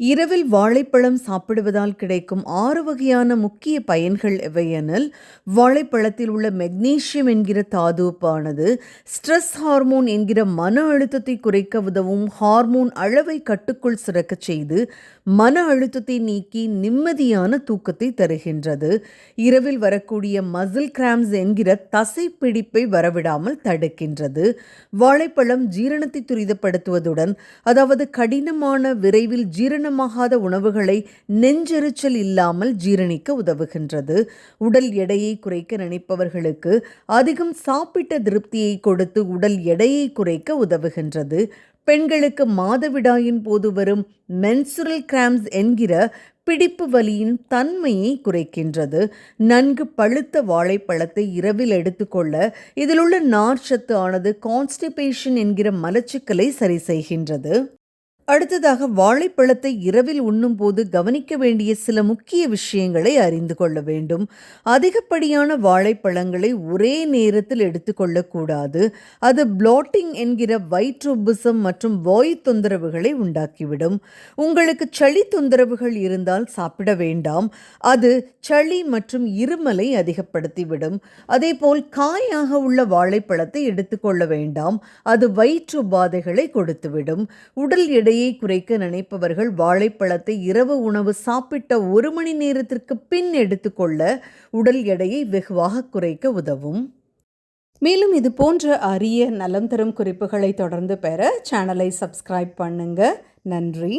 இரவில் வாழைப்பழம் சாப்பிடுவதால் கிடைக்கும் ஆறு வகையான முக்கிய பயன்கள் எவையெனில் வாழைப்பழத்தில் உள்ள மெக்னீசியம் என்கிற தாதுப்பானது ஸ்ட்ரெஸ் ஹார்மோன் என்கிற மன அழுத்தத்தை குறைக்க உதவும் ஹார்மோன் அளவை கட்டுக்குள் சிறக்க செய்து மன அழுத்தத்தை நீக்கி நிம்மதியான தூக்கத்தை தருகின்றது. இரவில் வரக்கூடிய மசில் கிராம்ஸ் என்கிற தசை பிடிப்பை வரவிடாமல் தடுக்கின்றது. வாழைப்பழம் ஜீரணத்தை துரிதப்படுத்துவதுடன் அதாவது கடினமான விரைவில் ஜீரண ஜீரணமாகாத உணவுகளை நெஞ்செரிச்சல் இல்லாமல் ஜீரணிக்க உதவுகின்றது. உடல் எடையை குறைக்க நினைப்பவர்களுக்கு அதிகம் சாப்பிட்ட திருப்தியை கொடுத்து உடல் எடையை குறைக்க உதவுகின்றது. பெண்களுக்கு மாதவிடாயின் போது வரும் மென்சுரல் கிராம்ஸ் என்கிற பிடிப்பு வலியின் தன்மையை குறைக்கின்றது. நன்கு பழுத்த வாழைப்பழத்தை இரவில் எடுத்துக்கொள்ள இதில் உள்ள நார்ச்சத்து ஆனது கான்ஸ்டிபேஷன் என்கிற மலச்சிக்கலை சரி செய்கின்றது. அடுத்ததாக வாழைப்பழத்தை இரவில் உண்ணும்போது கவனிக்க வேண்டிய சில முக்கிய விஷயங்களை அறிந்து கொள்ள வேண்டும். அதிகப்படியான வாழைப்பழங்களை ஒரே நேரத்தில் எடுத்துக்கொள்ளக்கூடாது அது பிளாட்டிங் என்கிற வயிற்றுபிசம் மற்றும் வாயு தொந்தரவுகளை உண்டாக்கிவிடும். உங்களுக்கு சளி தொந்தரவுகள் இருந்தால் சாப்பிட வேண்டாம். அது சளி மற்றும் இருமலை அதிகப்படுத்திவிடும். அதேபோல் காயாக உள்ள வாழைப்பழத்தை எடுத்துக்கொள்ள வேண்டாம். அது வயிற்று உபாதைகளை கொடுத்துவிடும். உடல் எடையை எடையை குறைக்க நினைப்பவர்கள் வாழைப்பழத்தை இரவு உணவு சாப்பிட்ட ஒரு மணி நேரத்திற்கு பின் எடுத்துக்கொள்ள உடல் எடையை வெகுவாக குறைக்க உதவும். மேலும் இது போன்ற அரிய நலம் தரும் குறிப்புகளை தொடர்ந்து பெற சேனலை சப்ஸ்கிரைப் பண்ணுங்க. நன்றி.